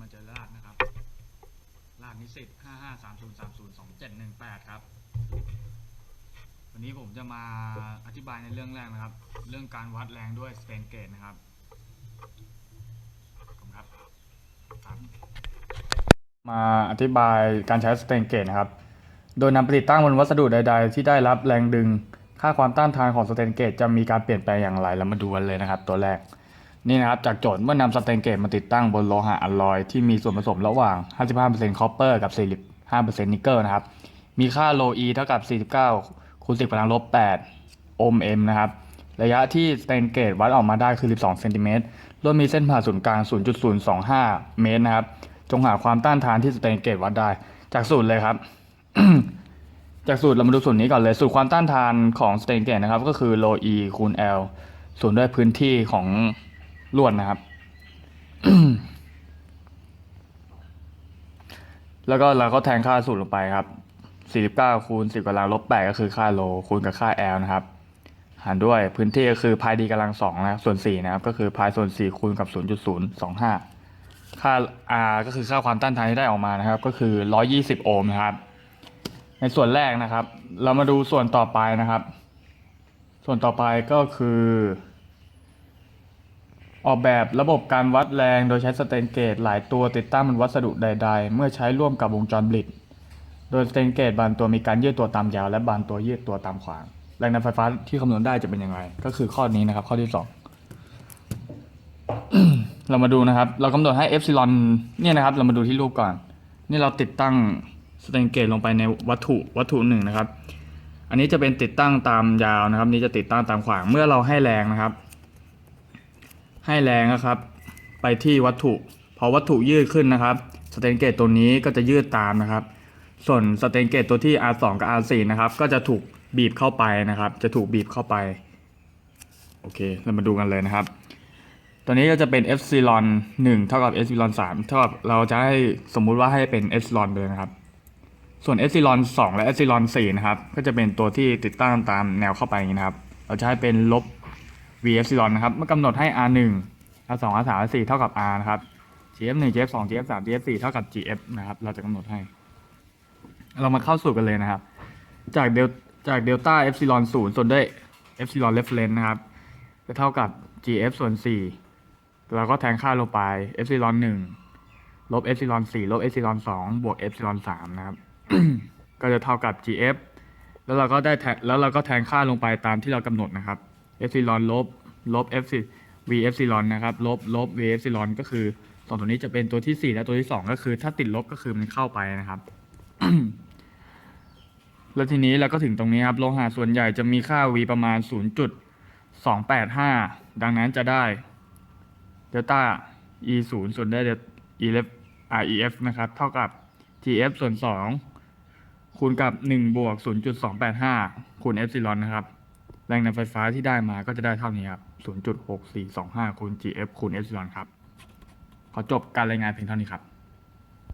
มาเจอรหัสนะครับรหัสนิสิตห้าห้าสามศูนย์สามศูนย์สองเจ็ดหนึ่งแปดครับ วันนี้ผมจะมาอธิบายในเรื่องแรกนะครับ เรื่องการวัดแรงด้วยสเตนเกตนะครับขอบคุณครับครับมาอธิบายการใช้สเตนเกตนะครับ โดยนำไปติดตั้งบนวัสดุใด ๆ ที่ได้รับแรงดึง ค่าความต้านทานของสเตนเกตจะมีการเปลี่ยนแปลงอย่างไร เรามาดูกันเลยนะครับ ตัวแรก นี่นะครับจากโจทย์เมื่อนำสเตนเกตมาติดตั้งบนโลหะอลลอยที่มีส่วนผสมระหว่าง 55%คอปเปอร์กับ 45%นิกเกิลนะครับ มีค่าโล E เท่ากับ 49คูณ10กำลังลบ8โอห์ม m นะครับ ระยะที่สเตนเกตวัดออกมาได้คือ 12 เซนติเมตรโดยมีเส้นผ่าศูนย์กลาง 0.025 เมตรนะครับ จงหาความต้านทานที่สเตนเกตวัดได้ จากสูตรเลยครับ จากสูตรเรามาดูสูตรนี้ก่อนเลย สูตรความต้านทานของสเตนเกตนะครับ ก็คือโล E คูณ L ส่วนด้วยพื้นที่ของ ล้วดนะครับ แล้วก็เราก็แทนค่าสูตรลงไปครับ49คูณ10กำลังลบ8ก็คือค่าโลคูณกับค่า L นะครับ หารด้วยพื้นที่ก็คือพายดีกำลัง2นะครับส่วน4นะครับ ก็คือพายส่วน 4 คูณกับ 0.025 ค่า R ก็คือค่าความต้านทานที่ได้ออกมานะครับ ก็คือ 120 โอห์มนะครับ ในส่วนแรกนะครับ เรามาดูส่วนต่อไปนะครับ ส่วนต่อไปก็คือ ออกแบบระบบการวัดแรงโดยใช้สเตนเกตหลายตัวติดตั้งบนวัสดุใด ๆ เมื่อใช้ร่วมกับวงจรบลิดโดยสเตนเกตบางตัวมีการยืดตัวตามยาว และบางตัวยืดตัวตามขวาง แรงดันไฟฟ้าที่คำนวณได้จะเป็นยังไง ก็คือข้อนี้นะครับ ข้อที่สองเรามาดูนะครับ เรากำหนดให้เอฟซิลอนเนี่ยนะครับ เรามาดูที่รูปก่อน นี่เราติดตั้งสเตนเกตลงไปในวัตถุวัตถุหนึ่งนะครับ อันนี้จะเป็นติดตั้งตามยาวนะครับ นี่จะติดตั้งตามขวางเมื่อเราให้แรงนะครับ ให้แรงนะครับ ไปที่วัตถุ พอวัตถุยืดขึ้นนะครับสเตนเกตตัวนี้ก็จะยืดตามนะครับ ส่วนสเตนเกตตัวที่ R2 กับ R4 นะครับ ก็จะถูกบีบเข้าไปนะครับ จะถูกบีบเข้าไปโอเคเรามาดูกันเลยนะครับตัวนี้ก็จะเป็น epsilon 1เท่ากับ epsilon 3เท่ากับเราจะให้สมมุติว่าให้เป็น epsilon เลยนะครับ ส่วน epsilon 2และ epsilon 4นะครับ ก็จะเป็นตัวที่ติดตั้งตามแนวเข้าไปนะครับ เราจะให้เป็นลบ v epsilon นะครับเมื่อกำหนดให้ r 1 r 2 r 3 r 4เท่ากับ r นะครับ gf 1 gf 2 gf 3 gf 4เท่ากับ gf นะครับเราจะกำหนดให้ เรามาเข้าสู่กันเลยนะครับ จากเดลจากเดลต้าเอฟซิลอนศูนย์ส่วนด้วยเอฟซิลอนเรฟเฟนนะครับจะเท่ากับ gf ส่วนสี่เราก็แทนค่าลงไปเอฟซิลอนหนึ่งลบเอฟซิลอนสี่ลบเอฟซิลอนสองบวกเอฟซิลอนสามนะครับก็จะเท่ากับ gf แล้วเราก็ได้แทนแล้วเราก็แทนค่าลงไปตามที่เรากำหนดนะครับ เอฟซิลอนลบลบเอฟซิ v เอฟซิลอนนะครับลบลบ v เอฟซิลอนก็คือสองตัวนี้จะเป็นตัวที่สี่และตัวที่สองก็คือ ถ้าติดลบก็คือมันเข้าไปนะครับ แล้วทีนี้เราก็ถึงตรงนี้ครับโลหะส่วนใหญ่จะมีค่า v ประมาณ 0.285 ดังนั้นจะได้เดลต้า e 0ส่วนได้เดล e f r e f นะครับ เท่ากับ t f ส่วน 2 คูณกับ 1 บวก 0.285 คูณ epsilon นะครับ แรงดันไฟฟ้าที่ได้มาก็จะได้เท่านี้ครับ 0.6425คูณ gf คูณ epsilon ครับ ขอจบการรายงานเพียงเท่านี้ครับ